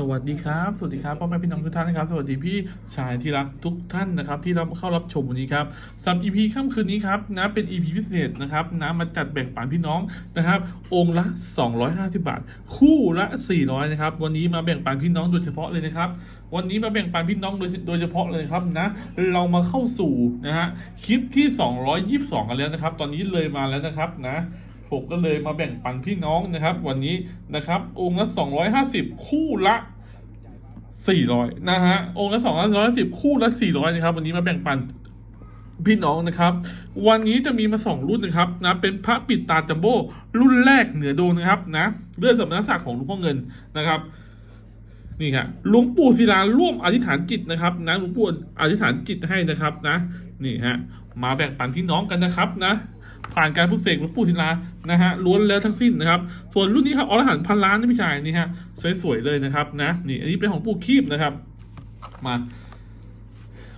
สวัสดีครับ สวัสดีครับพ่อแม่พี่น้องทุกท่านนะครับ สวัสดีพี่ชายที่รักทุกท่านนะครับ ที่รับเข้ารับชมวันนี้ครับสำหรับ EP ค่ำคืนนี้ครับนะเป็น EP พิเศษนะครับนะมาจัดแบ่งปันพี่น้องนะครับ องค์ละ 250 บาท คู่ละ 400 นะครับ วันนี้มาแบ่งปันพี่น้องโดยเฉพาะเลยนะครับ วันนี้มาแบ่งปันพี่น้องโดยโดยเฉพาะเลยครับนะ เรามาเข้าสู่นะฮะคลิปที่ 222 กันแล้วนะครับ ตอนนี้เลยมาแล้วนะครับนะ ผมก็เลยมาแบ่งปันพี่น้องนะครับ วันนี้นะครับ องค์ละ 250 คู่ละ 400 นะฮะ องค์ละ250 คู่ละ 400 นะครับ วันนี้มาแบ่งปันพี่น้องนะครับ วันนี้จะมีมา 2 รุ่นนะครับนะเป็นพระปิดตาจัมโบ้รุ่นแรกเหนือดวงนะครับนะเลื่อนสมณศักดิ์ของหลวงพ่อเงินนะครับนี่ครับหลวงปู่ศิลาร่วมอธิษฐานจิตนะครับนะหลวงปู่อธิษฐานจิตให้นะครับนะนี่ฮะมาแบ่งปันพี่น้องกันนะครับนะ ผ่านการพุทเสกหลวงปู่ศิลานะฮะล้วนแล้วทั้งสิ้นนะครับ ส่วนรุ่นนี้ครับอรหันต์พันล้านนะพี่ชายนี่ฮะสวยๆเลยนะครับนะนี่อันนี้เป็นของปู่คีบนะครับ มา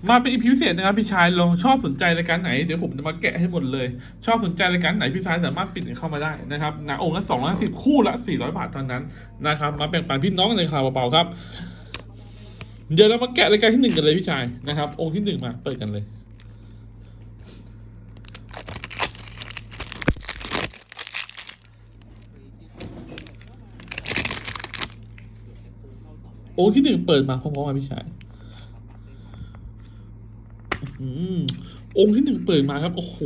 มาเป็นอีพิเศษนะครับพี่ชายลองชอบสนใจรายการไหนเดี๋ยวผมจะมาแกะให้หมดเลย ชอบสนใจรายการไหนพี่ชายสามารถปิดเข้ามาได้นะครับนะองค์ละสองร้อยสิบคู่ละสี่ร้อยบาทเท่านั้นนะครับมาแบ่งปันพี่น้องในราคาเบาๆครับ เดี๋ยวเรามาแกะรายการที่หนึ่งกันเลยพี่ชายนะครับ องค์ที่หนึ่งมาเปิดกันเลย องค์ที่หนึ่งเปิดมาพร้อมๆกันพี่ชายอืมองค์ที่หนึ่งเปิดมาครับ โอ้โห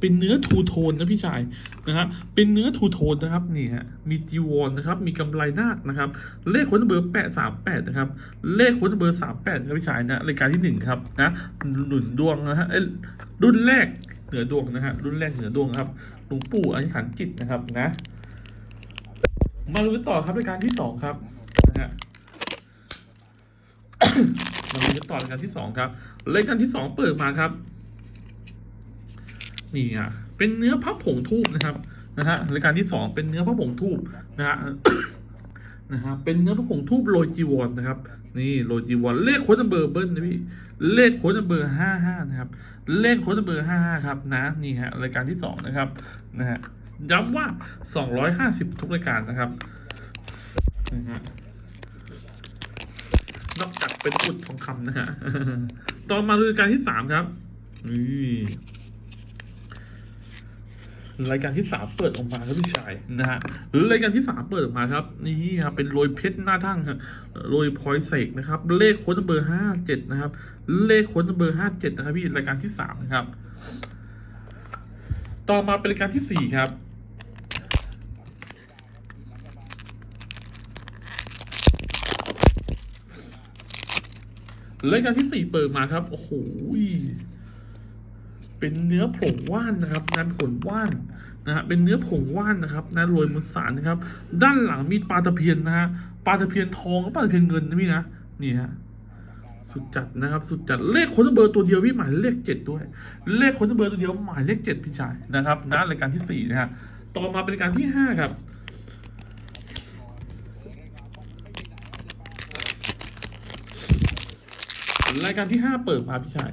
เป็นเนื้อทูโทนนะพี่ชายนะครับเป็นเนื้อทูโทนนะครับนี่ฮะมีจีวรนนะครับ มีกำไรนาคนะครับ เลขค้นเบอร์แปดสามแปดนะครับ เลขค้นเบอร์สามแปดนะพี่ชายนะรายการที่หนึ่งครับนะหนุนดวงนะฮะเอ้ยรุ่นแรกเหนือดวงนะฮะรุ่นแรกเหนือดวงครับหลวงปู่อธิษฐานจิตนะครับนะ มาดูกันต่อครับรายการที่สองครับนะฮะ มาดูกันต่อรายการที่สองครับรายการที่สองเปิดมาครับ นี่อะเป็นเนื้อพระผงทูบนะครับนะฮะรายการที่สองเป็นเนื้อพระผงทูบนะฮะนะฮะเป็นเนื้อพระผงทูบโรยจีวรนะครับ นี่โรยจีวรเลขโค้ดนัมเบอร์เบิ้ลนะพี่เลขโค้ดนัมเบอร์ห้าห้านะครับ เลขโค้ดนัมเบอร์ห้าห้าครับนะนี่ฮะรายการที่สองนะครับนะฮะย้ำว่าสองร้อยห้าสิบทุกรายการนะครับนะฮะ นอกจากเป็นอุดทองคำนะฮะ ต่อมาดูรายการที่สามครับนี่รายการที่สามเปิดออกมาครับพี่ชายนะฮะหรือรายการที่สามเปิดออกมาครับ นี่ครับเป็นโรยเพชรหน้าทั้งครับโรยพลอยเสกนะครับ เลขค้ดเบอร์ห้าเจ็ดนะครับ เลขค้ดเบอร์ห้าเจ็ดนะครับพี่รายการที่สามนะครับ ต่อมาเป็นรายการที่สี่ครับ รายการที่สี่เปิดมาครับ โอ้โหเป็นเนื้อผงว่านนะครับงานผงว่านนะฮะเป็นเนื้อผงว่านนะครับนะโรยมวลสารนะครับ ด้านหลังมีปลาตะเพียนนะฮะปลาตะเพียนทองกับปลาตะเพียนเงินนะพี่นะนี่ฮะสุดจัดนะครับ สุดจัดเลขคนเบอร์ตัวเดียวพี่หมายเลขเจ็ดด้วย เลขคนเบอร์ตัวเดียวหมายเลขเจ็ดพี่ชายนะครับนะรายการที่สี่นะฮะต่อมาเป็นรายการที่ห้าครับ รายการที่ห้าเปิดมาพี่ชาย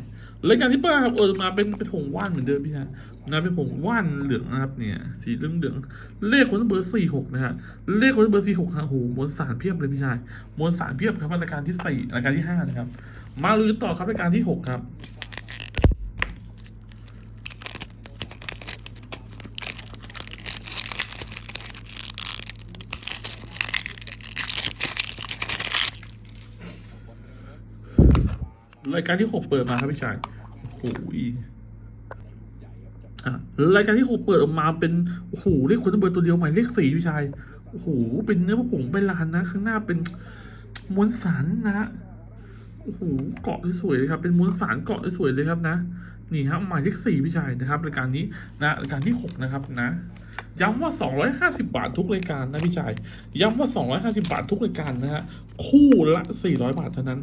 รายการที่เปิดครับเออมาเป็นเป็นผงว่านเหมือนเดิมพี่ชายนะเป็นผงว่านเหลืองนะครับเนี่ยสีเหลืองเหลืองเลขคนเบอร์สี่หกนะฮะเลขคนเบอร์สี่หกครับโอ้โหมวลสารเพียบเลยพี่ชายมวลสารเพียบครับรายการที่สี่รายการที่ห้านะครับ มาลุยต่อครับรายการที่หกครับ รายการที่หกเปิดมาครับพี่ชายโอ้โหอะรายการที่หกเปิดออกมาเป็นโอ้โหเลขคนเบอร์ตัวเดียวใหมายเลขสี่พี่ชายโอ้โหเป็นเนื้อผงเป็นลานนะ ข้างหน้าเป็นมวลสารนะฮะโอ้โหเกาะสวยเลยครับ เป็นมวลสารเกาะสวยเลยครับนะนี่ครับหมายเลขสี่พี่ชายนะครับรายการนี้นะรายการที่หกนะครับนะย้ำว่า 250 บาททุกรายการนะพี่ชาย ย้ำว่า 250 บาททุกรายการนะฮะ คู่ละ 400 บาทเท่านั้น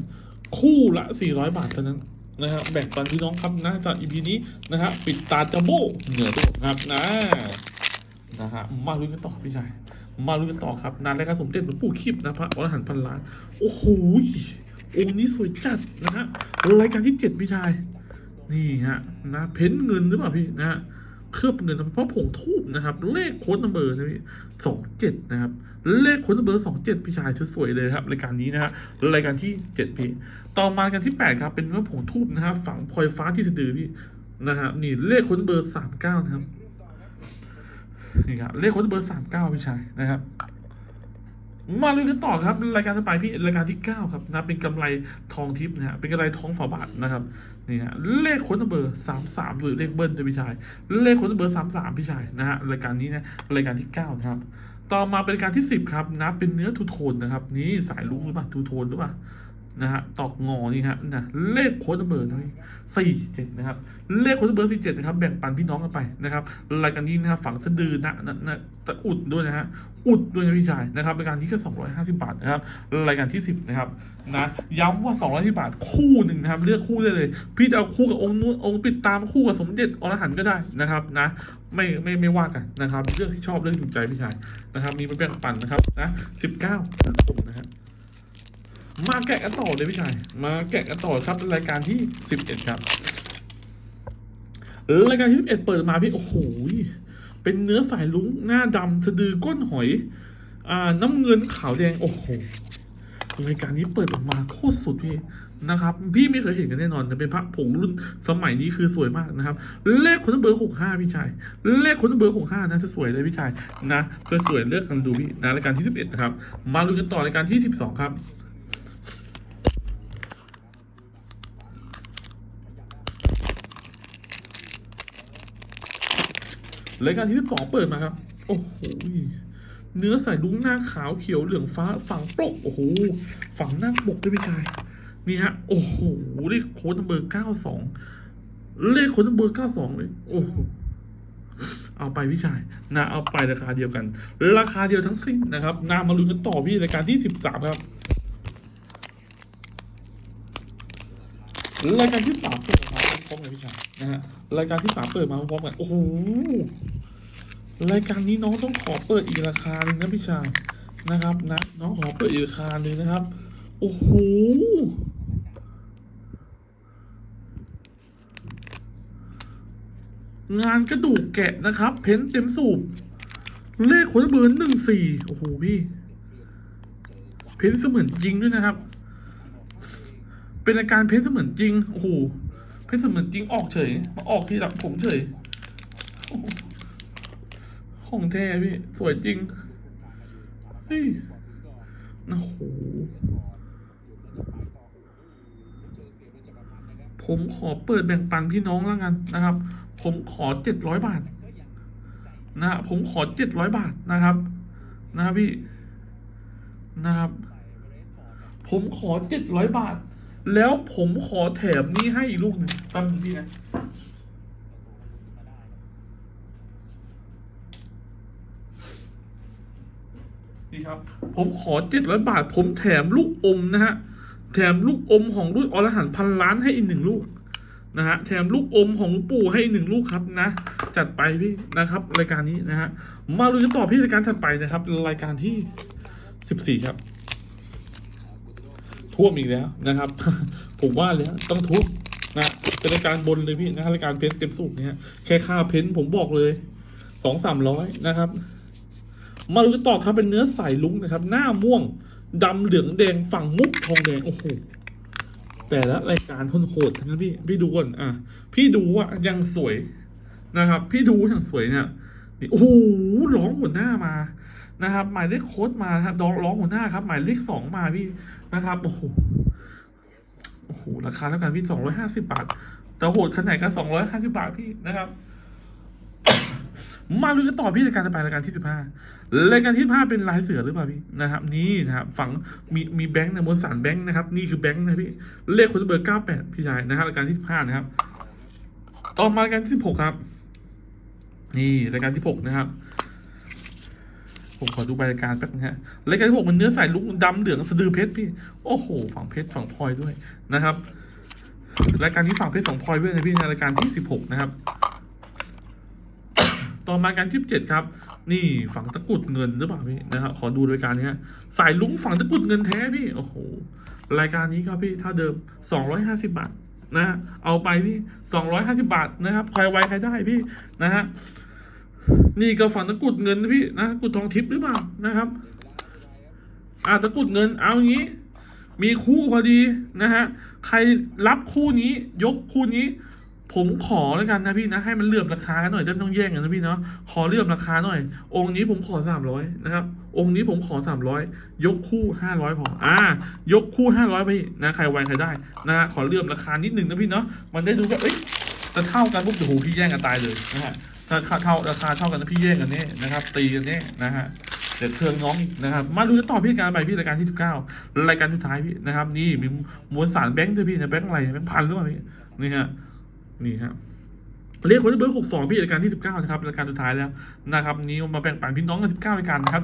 คู่ละ 400 บาทเท่านั้นนะฮะแบ่งปันพี่น้องครับนะจากอีพีนี้นะฮะปิดตาจัมโบ้เหนือตัวครับนะนะฮะมาลุ้นกันต่อพี่ชายมาลุ้นกันต่อครับนานรายการสมเด็จหลวงปู่คิบนะพระอรหันต์พันล้าน โอ้โหองค์นี้สวยจัดนะฮะรายการที่เจ็ดพี่ชาย นี่ฮะนะเพ้นเงินหรือเปล่าพี่นะฮะ เคลือบเงินเพราะผงทูบนะครับ เลขโค้ดนัมเบอร์นะพี่สองเจ็ดนะครับ เลขโค้ดนัมเบอร์สองเจ็ดพี่ชายชุดสวยเลยครับรายการนี้นะฮะรายการที่เจ็ดพี่ต่อมากันที่แปดครับเป็นเรื่อผงทูบนะครับฝังพลอยฟ้าที่สะดือพี่นะครับนี่เลขโค้ดนัมเบอร์สามเก้านะครับนี่ครับเลขโค้ดนัมเบอร์สามเก้าพี่ชายนะครับ มาเลยกันต่อครับ รายการต่อไปพี่รายการที่เก้าครับนะเป็นกำไรทองทิพย์นะฮะเป็นกำไรทองฝาบาทนะครับนี่ฮะเลขค้นเบอร์สามสามหรือเลขเบิ้ลด้วยพี่ชาย เลขค้นเบอร์สามสามพี่ชายนะฮะรายการนี้นะรายการที่เก้านะครับ ต่อมาเป็นรายการที่สิบครับนะเป็นเนื้อทูโทนนะครับนี่สายลุงหรือเปล่าทูโทนหรือเปล่า นะฮะตอกงอนี่ฮะนะเลขโค้ดเบอร์นะสี่เจ็ดนะครับ เลขโค้ดเบอร์สี่เจ็ดนะครับ แบ่งปันพี่น้องกันไปนะครับรายการนี้นะครับฝังสะดือนะนะนะตะอุดด้วยนะฮะอุดด้วยนะพี่ชายนะครับรายการนี้แค่250บบาทนะครับรายการที่10นะครับนะย้ำว่า250บบาทคู่หนึ่งนะครับเลือกคู่ได้เลย พี่จะเอาคู่กับองค์นู้นองค์ปิดตามคู่กับสมเด็จอรหันต์ก็ได้นะครับนะไม่ไม่ไม่ว่ากันนะครับเลือกที่ชอบเลือกถูกใจพี่ชายนะครับ มีเป็นแบ่งปันนะครับนะ19นะผมนะฮะ มาแกะกันต่อเลยพี่ชาย มาแกะกันต่อครับรายการที่11ครับรายการที่11เอ็ดเปิดมาพี่โอ้โหเป็นเนื้อสายลุ้งหน้าดำสะดือก้นหอย อ่า น้ำเงินขาวแดงโอ้โหรายการนี้เปิดออกมาโคตรสุดพี่นะครับ พี่ไม่เคยเห็นกันแน่นอนเป็นพระผงรุ่นสมัยนี้คือสวยมากนะครับ เลขคนเบอร์หกห้าพี่ชาย เลขคนเบอร์หกห้านะสวยเลยพี่ชายนะสวยๆเลือกกันดูพี่นะรายการที่สิบเอ็ดนะครับ มาลุยกันต่อรายการที่สิบสองครับ รายการที่12เปิดมาครับ โอ้โหเนื้อใส่ลุ้งหน้าขาวเขียวเหลืองฟ้าฝั่งปลกโอ้โหฝั่งหน้าปกด้วยพี่ชายนี่ฮะโอ้โหเลขโค้ดเบอร์92เลขโค้ดเบอร์92เลยโอ้โหเอาไปพี่ชายนะเอาไปราคาเดียวกัน ราคาเดียวทั้งสิ้นนะครับนามาลุ้นกันต่อพี่รายการที่13ครับรายการที่สามเปิดมาพร้อมกันพี่ชาย นะฮะรายการที่สามเปิดมาพร้อมกันโอ้โหรายการนี้น้องต้องขอเปิดอีกราคาหนึ่งนะพี่ชายนะครับนะน้องขอเปิดอีกราคาหนึ่งนะครับโอ้โหงานกระดูกแกะนะครับ เพ้นเต็มสูบ เลขคนเบอร์หนึ่งสี่โอ้โหพี่ เพ้นเสมือนจริงด้วยนะครับ เป็นรายการเพ้นเสมือนจริง โอ้โห เพ้นท์เสมือนจริงออกเฉย มาออกที่หลังผมเฉยของแท้พี่ สวยจริงเฮ้ยโอ้โหผมขอเปิดแบ่งปันพี่น้องแล้วกันนะครับ ผมขอเจ็ดร้อยบาท นะฮะผมขอเจ็ดร้อยบาทนะครับ นะครับพี่นะครับ ผมขอเจ็ดร้อยบาท แล้วผมขอแถมนี้ให้อีกลูกหนึ่งตั้งพี่นะนี่ครับ ผมขอเจ็ดร้อยบาท ผมแถมลูกอมนะฮะ แถมลูกอมของรุ่นอรหันพันล้านให้อีกหนึ่งลูกนะฮะแถมลูกอมของลวงปู่ให้หนึ่งลูกครับนะ จัดไปพี่นะครับรายการนี้นะฮะมาลุยกันต่อพี่รายการถัดไปนะครับ รายการที่สิบสี่ครับ ท่วมอีกแล้วนะครับ ผมว่าแล้วต้องท่วมนะเป็นรายการบนเลยพี่นะรายการเพ้นท์เต็มสูบเนี่ยแค่ค่าเพ้นท์ผมบอกเลยสองสามร้อยนะครับ มาดูกต่อครับเป็นเนื้อใสลุ้งนะครับ หน้าม่วงดำเหลืองแดงฝั่งมุกทองแดงโอ้โหแต่ละรายการทนโหดทั้งนั้นพี่พี่ดูก่อนอะ พี่ดูว่ายังสวยนะครับ พี่ดูอย่างสวยเนี่ยโอ้โหร้องหัวหน้ามา นะครับ หมายเลขโค้ดมาครับร้องร้องหัวหน้าครับ หมายเลขสองมาพี่นะครับโอ้โหโอ้โหราคาเท่ากันพี่สองร้อยห้าสิบบาทแต่โหดขนาดกันสองร้อยห้าสิบาทพี่นะครับ มาลุยกันต่อพี่รายการต่ไปรายการที่สิบห้ารายการที่สิบห้าเป็นลายเสือหรือเปล่าพี่นะครับ นี่นะครับฝั่งมีมีแบงค์นะมวลสารแบงค์นะครับ นี่คือแบงค์นะพี่เลขคนเบอร์เก้าแปดพี่ชายนะครับรายการที่สิบห้านะครับ ต่อมารายการที่สิบหกครับ นี่รายการที่หกนะครับ ผมขอดูบรายการแป๊บนึงฮะรายการที่หกมันเนื้อใสลุกดำเหลืองสะดือเพชรพี่ โอ้โห ฝั่งเพชรฝั่งพลอยด้วยนะครับ รายการที่ฝั่งเพชรฝั่งพลอยด้วยนะพี่ในรายการที่สิบหกนะครับ ต่อมาการที่เจ็ดครับ นี่ฝั่งตะกุดเงินหรือเปล่าพี่นะครับขอดูรายการนี้ฮะสายลุงฝั่งตะกุดเงินแท้พี่ โอ้โห รายการนี้ครับพี่ถ้าเดิมสองร้อยห้าสิบาทนะฮะเอาไปพี่สองร้อยห้าสิบาทนะครับ ใครไวใครได้พี่นะฮะ นี่ก็ฝันตะกุดเงินนะพี่นะตะกุดทองทิพย์หรือเปล่านะครับ อ่าตะกุดเงินเอางี้ มีคู่พอดีนะฮะใครรับคู่นี้ยกคู่นี้ ผมขอแล้วกันนะพี่นะให้มันเลื่อมราคากันหน่อยจะต้องแย่งกันนะพี่เนาะขอเลื่อมราคาหน่อย องค์นี้ผมขอสามร้อยนะครับ องค์นี้ผมขอสามร้อยยกคู่ห้าร้อยพออ่า ยกคู่ห้าร้อยพี่นะใครไวใครได้นะขอเลื่อมราคานิดหนึ่งนะพี่เนาะมันได้ดูว่าเอ้ยจะเท่ากันปุ๊บโอ้โหพี่แย่งกันตายเลยนะฮะ ถ้าเท่าราคาเท่ากันนะพี่แย่งกันแน่นะครับ ตีกันแน่นะฮะเดี๋ยวเคืองน้องนะครับ มาดูจะต่อพี่การไปพี่รายการที่สิบเก้ารายการสุดท้ายพี่นะครับ นี่มีมวลสารแบงค์ด้วยพี่นะแบงค์อะไรแบงค์พันหรือเปล่าพี่นี่ฮะนี่ฮะ เลขคนที่เบอร์หกสองพี่รายการที่สิบเก้านะครับรายการสุดท้ายแล้วนะครับ นี้มาแบ่งปันพี่น้องกันสิบเก้ารายการนะครับ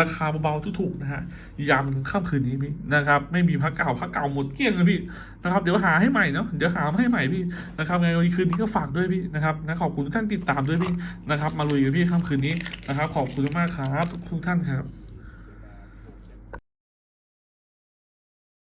ราคาเบาๆถูกๆนะฮะยามค่ำคืนนี้พี่นะครับ ไม่มีพักเก่าพักเก่าหมดเกลี้ยงเลยพี่นะครับเดี๋ยวหาให้ใหม่เนาะเดี๋ยวหามาให้ใหม่พี่นะครับในวันคืนนี้ก็ฝากด้วยพี่นะครับนะขอบคุณทุกท่านติดตามด้วยพี่นะครับ มาลุยกับพี่ค่ำคืนนี้นะครับ ขอบคุณมากครับทุกท่านครับ